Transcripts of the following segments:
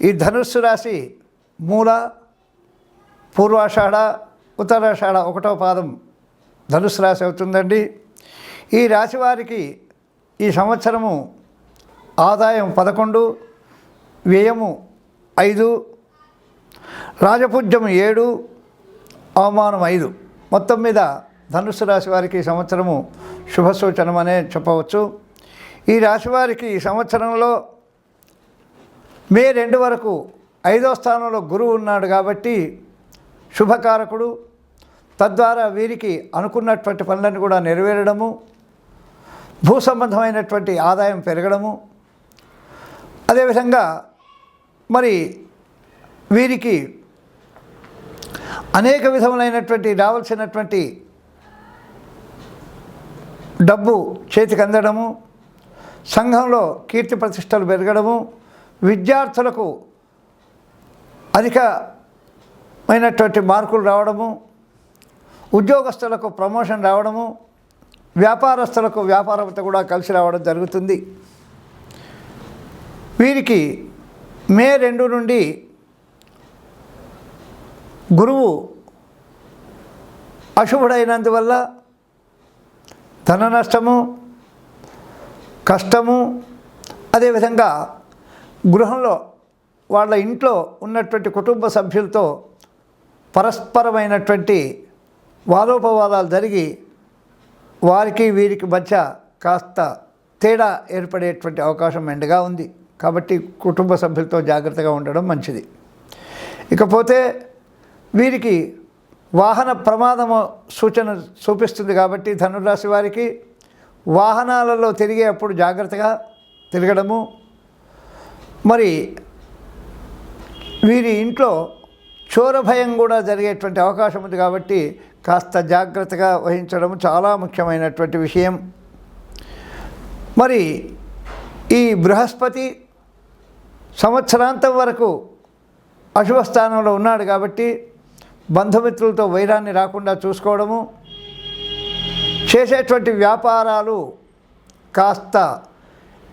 ఈ ధనుస్సు రాశి మూల పూర్వాషాఢ ఉత్తరాషాఢ ఒకటో పాదం ధనుస్సు రాశి అవుతుందండి. ఈ రాశి వారికి ఈ సంవత్సరము ఆదాయం పదకొండు వ్యయము ఐదు రాజపూజ్యం ఏడు అవమానం ఐదు. మొత్తం మీద ధనుస్సు రాశి వారికి ఈ సంవత్సరము శుభసూచనమనే చెప్పవచ్చు. ఈ రాశి వారికి ఈ సంవత్సరంలో మే రెండు వరకు ఐదో స్థానంలో గురువు ఉన్నాడు కాబట్టి శుభకారకుడు. తద్వారా వీరికి అనుకున్నటువంటి పనులను కూడా నెరవేరడము భూ సంబంధమైనటువంటి ఆదాయం పెరగడము. అదేవిధంగా మరి వీరికి అనేక విధములైనటువంటి రావాల్సినటువంటి డబ్బు చేతికి అందడము సంఘంలో కీర్తి ప్రతిష్టలు పెరగడము విద్యార్థులకు అధికమైనటువంటి మార్కులు రావడము ఉద్యోగస్తులకు ప్రమోషన్ రావడము వ్యాపారస్తులకు వ్యాపారంతో కూడా కలిసి రావడం జరుగుతుంది. వీరికి మే రెండు నుండి గురువు అశుభుడైనందువల్ల ధన నష్టము కష్టము అదేవిధంగా గృహంలో వాళ్ళ ఇంట్లో ఉన్నటువంటి కుటుంబ సభ్యులతో పరస్పరమైనటువంటి వాదోపవాదాలు జరిగి వారికి వీరికి మధ్య కాస్త తేడా ఏర్పడేటువంటి అవకాశం మెండుగా ఉంది. కాబట్టి కుటుంబ సభ్యులతో జాగ్రత్తగా ఉండడం మంచిది. ఇకపోతే వీరికి వాహన ప్రమాదము సూచన చూపిస్తుంది కాబట్టి ధనురాశి వారికి వాహనాలలో తిరిగేటప్పుడు జాగ్రత్తగా తిరగడము మరి వీరి ఇంట్లో చోర భయం కూడా జరిగేటువంటి అవకాశం ఉంది కాబట్టి కాస్త జాగ్రత్తగా వహించడం చాలా ముఖ్యమైనటువంటి విషయం. మరి ఈ బృహస్పతి సంవత్సరాంతం వరకు అశుభ స్థానంలో ఉన్నాడు కాబట్టి బంధుమిత్రులతో వైరాన్ని రాకుండా చూసుకోవడము చేసేటువంటి వ్యాపారాలు కాస్త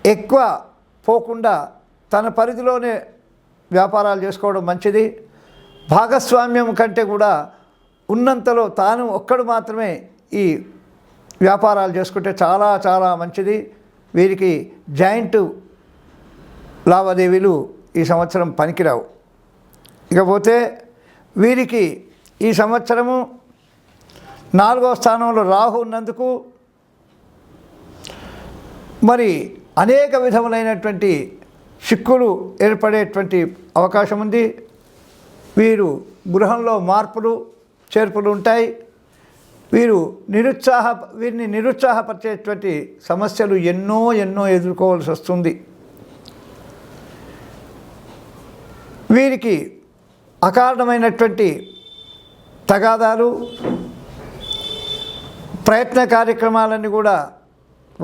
ఎక్కువ పోకుండా తన పరిధిలోనే వ్యాపారాలు చేసుకోవడం మంచిది. భాగస్వామ్యం కంటే కూడా ఉన్నంతలో తాను ఒక్కడు మాత్రమే ఈ వ్యాపారాలు చేసుకుంటే చాలా చాలా మంచిది. వీరికి జాయింట్ లావాదేవీలు ఈ సంవత్సరం పనికిరావు. ఇకపోతే వీరికి ఈ సంవత్సరము నాలుగో స్థానంలో రాహు ఉన్నందుకు మరి అనేక విధములైనటువంటి చిక్కులు ఏర్పడేటువంటి అవకాశం ఉంది. వీరు గృహంలో మార్పులు చేర్పులు ఉంటాయి. వీరు నిరుత్సాహ వీరిని నిరుత్సాహపరిచేటువంటి సమస్యలు ఎన్నో ఎన్నో ఎదుర్కోవాల్సి వస్తుంది. వీరికి అకారణమైనటువంటి తగాదాలు ప్రయత్న కార్యక్రమాలన్నీ కూడా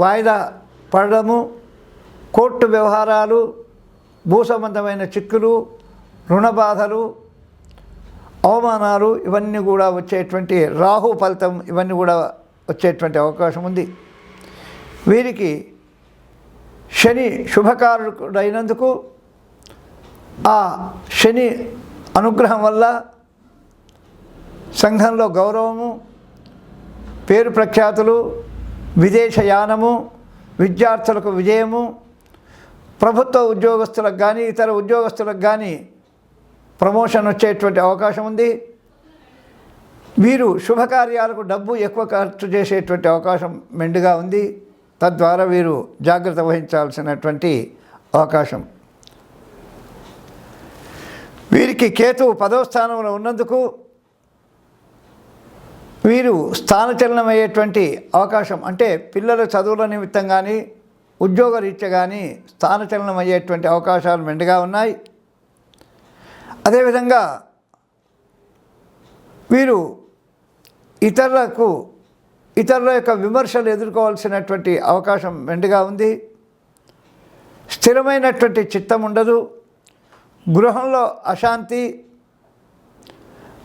వాయిదా పడడము కోర్టు వ్యవహారాలు భూ సంబంధమైన చిక్కులు రుణ బాధలు అవమానాలు ఇవన్నీ కూడా వచ్చేటువంటి రాహు ఫలితం ఇవన్నీ కూడా వచ్చేటువంటి అవకాశం ఉంది. వీరికి శని శుభకారుడైనందుకు ఆ శని అనుగ్రహం వల్ల సంఘంలో గౌరవము పేరు ప్రఖ్యాతులు విదేశయానము విద్యార్థులకు విజయము ప్రభుత్వ ఉద్యోగస్తులకు కానీ ఇతర ఉద్యోగస్తులకు కానీ ప్రమోషన్ వచ్చేటువంటి అవకాశం ఉంది. వీరు శుభకార్యాలకు డబ్బు ఎక్కువ ఖర్చు చేసేటువంటి అవకాశం మెండుగా ఉంది. తద్వారా వీరు జాగ్రత్త వహించాల్సినటువంటి అవకాశం. వీరికి కేతు పదవ స్థానంలో ఉన్నందుకు వీరు స్థానచలనం అయ్యేటువంటి అవకాశం అంటే పిల్లల చదువుల నిమిత్తం కానీ ఉద్యోగ రీత్యా కానీ స్థానచలనం అయ్యేటువంటి అవకాశాలు మెండుగా ఉన్నాయి. అదేవిధంగా వీరు ఇతరులకు ఇతరుల యొక్క విమర్శలు ఎదుర్కోవాల్సినటువంటి అవకాశం మెండుగా ఉంది. స్థిరమైనటువంటి చిత్తం ఉండదు. గృహంలో అశాంతి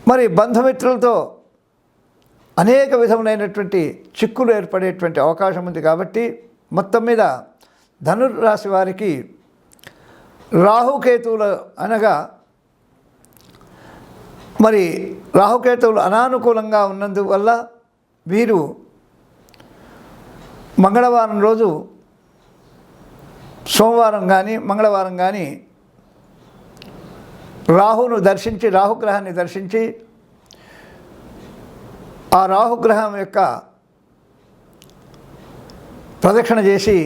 మరి బంధుమిత్రులతో అనేక విధములైనటువంటి చిక్కులు ఏర్పడేటువంటి అవకాశం ఉంది కాబట్టి మొత్తం మీద ధనుర్రాశి వారికి రాహుకేతువులు అనగా మరి రాహుకేతువులు అనానుకూలంగా ఉన్నందువల్ల వీరు మంగళవారం రోజు సోమవారం కానీ మంగళవారం కానీ రాహును దర్శించి రాహుగ్రహాన్ని దర్శించి ఆ రాహుగ్రహం యొక్క ప్రదక్షిణ చేసి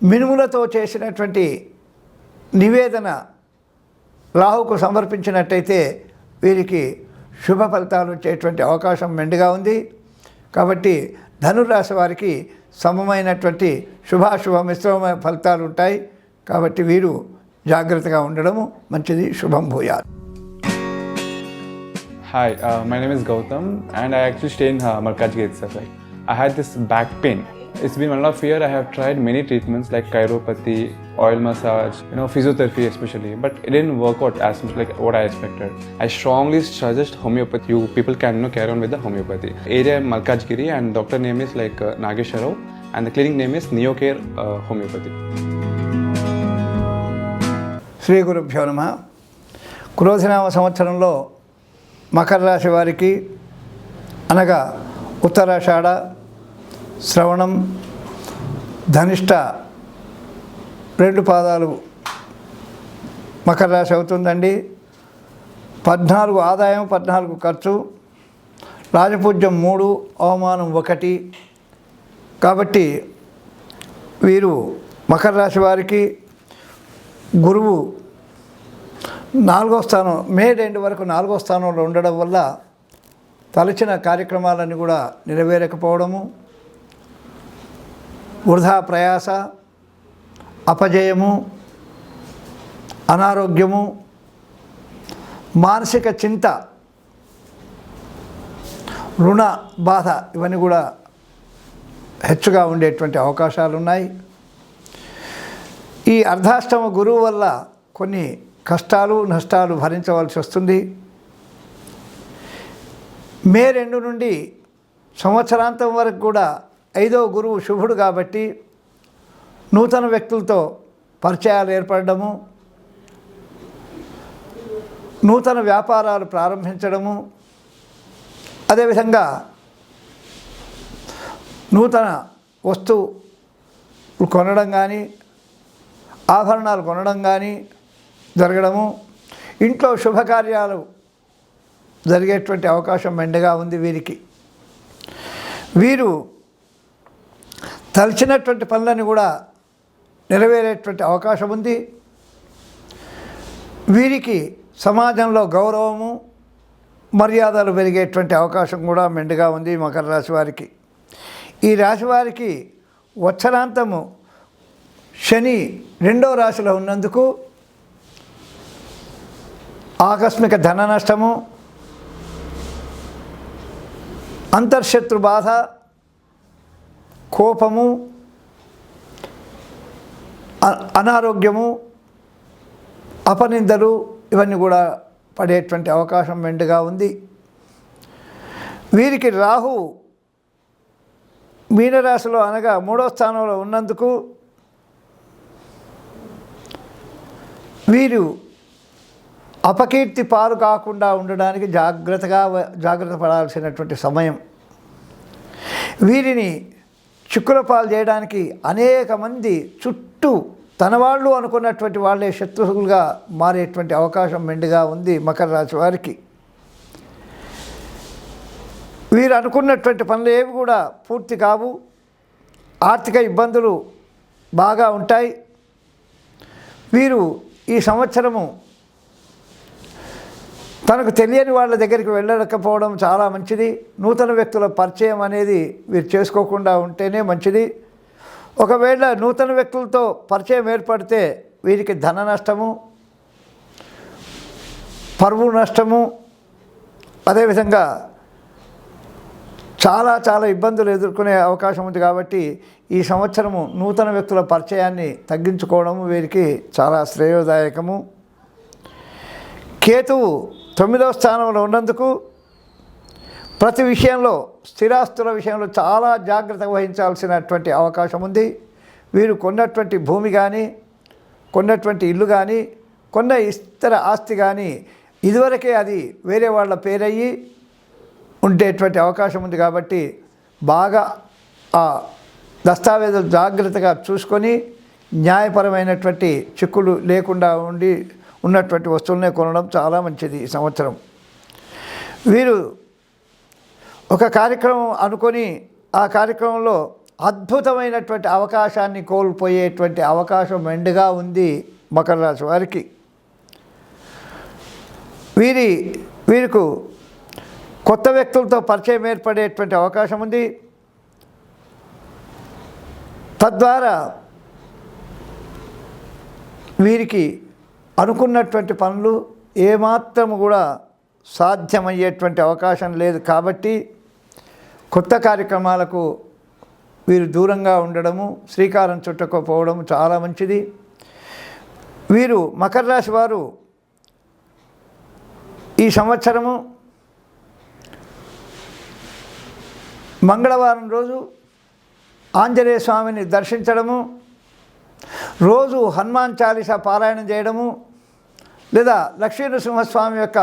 మినుములతో చేసినటువంటి నివేదన రాహుకు సమర్పించినట్టయితే వీరికి శుభ ఫలితాలు వచ్చేటువంటి అవకాశం మెండుగా ఉంది. కాబట్టి ధనుర్రాశి వారికి సమమైనటువంటి శుభాశుభ మిశ్రమ ఫలితాలు ఉంటాయి. కాబట్టి వీరు జాగ్రత్తగా ఉండడము మంచిది. శుభం భూయాలు hi my name is Gautam and I actually stay in Markaz gate sir I had this back pain. It's been one of year. I have tried many treatments like chiropathy, oil massage, you know, physiotherapy especially, but it didn't work out as much like what I expected. I strongly suggest homeopathy. You people can you know, carry on with the homeopathy. Area Malkajgiri, and doctor name is like uh, Nagesharov, and the clinic name is Neocare uh, Homeopathy. శ్రీ గురుభ్యో నమ క్రోధినామ సంవత్సరంలో మకర రాశి వారికి అనగా ఉత్తరాషాఢ శ్రవణం ధనిష్ట రెండు పాదాలు మకర రాశి అవుతుందండి. పద్నాలుగు ఆదాయం పద్నాలుగు ఖర్చు. రాజపూజ్యం మూడు అవమానం ఒకటి. కాబట్టి వీరు మకర రాశి వారికి గురువు నాలుగో స్థానం మే రెండు వరకు నాలుగో స్థానంలో ఉండడం వల్ల తలచిన కార్యక్రమాలన్నీ కూడా నెరవేరకపోవడము. వృధా ప్రయాస అపజయము అనారోగ్యము మానసిక చింత రుణ బాధ ఇవన్నీ కూడా హెచ్చుగా ఉండేటువంటి అవకాశాలు ఉన్నాయి ఈ అర్ధాష్టమ గురువు వల్ల కొన్ని కష్టాలు నష్టాలు భరించవలసి వస్తుంది. మే రెండు నుండి సంవత్సరాంతం వరకు కూడా ఐదో గురువు శుభుడు కాబట్టి నూతన వ్యక్తులతో పరిచయాలు ఏర్పడము నూతన వ్యాపారాలు ప్రారంభించడము అదేవిధంగా నూతన వస్తువు కొనడం కానీ ఆభరణాలు కొనడం కానీ జరగడము. ఇంట్లో శుభకార్యాలు జరిగేటువంటి అవకాశం మెండగా ఉంది వీరికి. వీరు తలిచినటువంటి పనులని కూడా నెరవేరేటువంటి అవకాశం ఉంది. వీరికి సమాజంలో గౌరవము మర్యాదలు పెరిగేటువంటి అవకాశం కూడా మెండుగా ఉంది మకర రాశి వారికి. ఈ రాశి వారికి వచ్చరాంతము శని రెండో రాశిలో ఉన్నందుకు ఆకస్మిక ధన నష్టము అంతర్శత్రు బాధ కోపము అ- అనారోగ్యము అపనిందలు ఇవన్నీ కూడా పడేటువంటి అవకాశం మెండుగా ఉంది. వీరికి రాహు మీనరాశిలో అనగా మూడో స్థానంలో ఉన్నందుకు వీరు అపకీర్తి పాలు కాకుండా ఉండడానికి జాగ్రత్తగా జాగ్రత్త పడాల్సినటువంటి సమయం. వీరిని చిక్కుల పాలు చేయడానికి అనేక మంది చుట్టూ తన వాళ్ళు అనుకున్నటువంటి వాళ్ళే శత్రువులుగా మారేటువంటి అవకాశం మెండుగా ఉంది మకర రాశి వారికి. వీరు అనుకున్నటువంటి పనులు ఏవి కూడా పూర్తి కావు. ఆర్థిక ఇబ్బందులు బాగా ఉంటాయి. వీరు ఈ సంవత్సరము తనకు తెలియని వాళ్ళ దగ్గరికి వెళ్ళకపోవడం చాలా మంచిది. నూతన వ్యక్తుల పరిచయం అనేది వీరు చేసుకోకుండా ఉంటేనే మంచిది. ఒకవేళ నూతన వ్యక్తులతో పరిచయం ఏర్పడితే వీరికి ధన నష్టము పరువు నష్టము అదేవిధంగా చాలా చాలా ఇబ్బందులు ఎదుర్కొనే అవకాశం ఉంది కాబట్టి ఈ సంవత్సరము నూతన వ్యక్తుల పరిచయాన్ని తగ్గించుకోవడం వీరికి చాలా శ్రేయోదాయకము. కేతువు తొమ్మిదవ స్థానంలో ఉన్నందుకు ప్రతి విషయంలో స్థిరాస్తుల విషయంలో చాలా జాగ్రత్త వహించాల్సినటువంటి అవకాశం ఉంది. వీరు కొన్నటువంటి భూమి కానీ కొన్నటువంటి ఇల్లు కానీ కొన్న ఇతర ఆస్తి కానీ ఇదివరకే అది వేరే వాళ్ళ పేరయ్యి ఉండేటువంటి అవకాశం ఉంది కాబట్టి బాగా ఆ దస్తావేజులు జాగ్రత్తగా చూసుకొని న్యాయపరమైనటువంటి చిక్కులు లేకుండా ఉండి ఉన్నటువంటి వస్తువులనే కొనడం చాలా మంచిది ఈ సంవత్సరం. వీరు ఒక కార్యక్రమం అనుకొని ఆ కార్యక్రమంలో అద్భుతమైనటువంటి అవకాశాన్ని కోల్పోయేటువంటి అవకాశం మెండుగా ఉంది మకర రాశి వారికి. వీరి వీరికి కొత్త వ్యక్తులతో పరిచయం ఏర్పడేటువంటి అవకాశం ఉంది. తద్వారా వీరికి అనుకున్నటువంటి పనులు ఏమాత్రం కూడా సాధ్యమయ్యేటువంటి అవకాశం లేదు కాబట్టి కొత్త కార్యక్రమాలకు వీరు దూరంగా ఉండడము శ్రీకారం చుట్టకపోవడం చాలా మంచిది. వీరు మకర రాశి వారు ఈ సంవత్సరము మంగళవారం రోజు ఆంజనేయ స్వామిని దర్శించడము రోజు హనుమాన్ చాలీసా పారాయణం చేయడము లేదా లక్ష్మీ నృసింహస్వామి యొక్క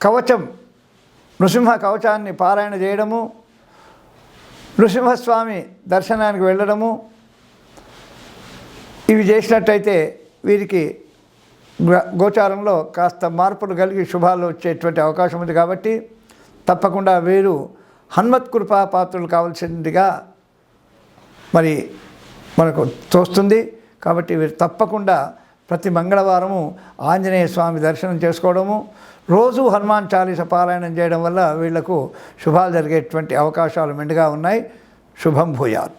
కవచం నృసింహ కవచాన్ని పారాయణ చేయడము నృసింహస్వామి దర్శనానికి వెళ్ళడము ఇవి చేసినట్టయితే వీరికి గోచారంలో కాస్త మార్పులు కలిగి శుభాలు వచ్చేటువంటి అవకాశం ఉంది కాబట్టి తప్పకుండా వీరు హనుమత్ కృపా పాత్రలు కావాల్సిందిగా మరి మనకు తోస్తుంది కాబట్టి వీరు తప్పకుండా ప్రతి మంగళవారము ఆంజనేయ స్వామి దర్శనం చేసుకోవడము రోజు హనుమాన్ చాలీస పారాయణం చేయడం వల్ల వీళ్ళకు శుభాలు జరిగేటువంటి అవకాశాలు మెండుగా ఉన్నాయి. శుభం భూయాలు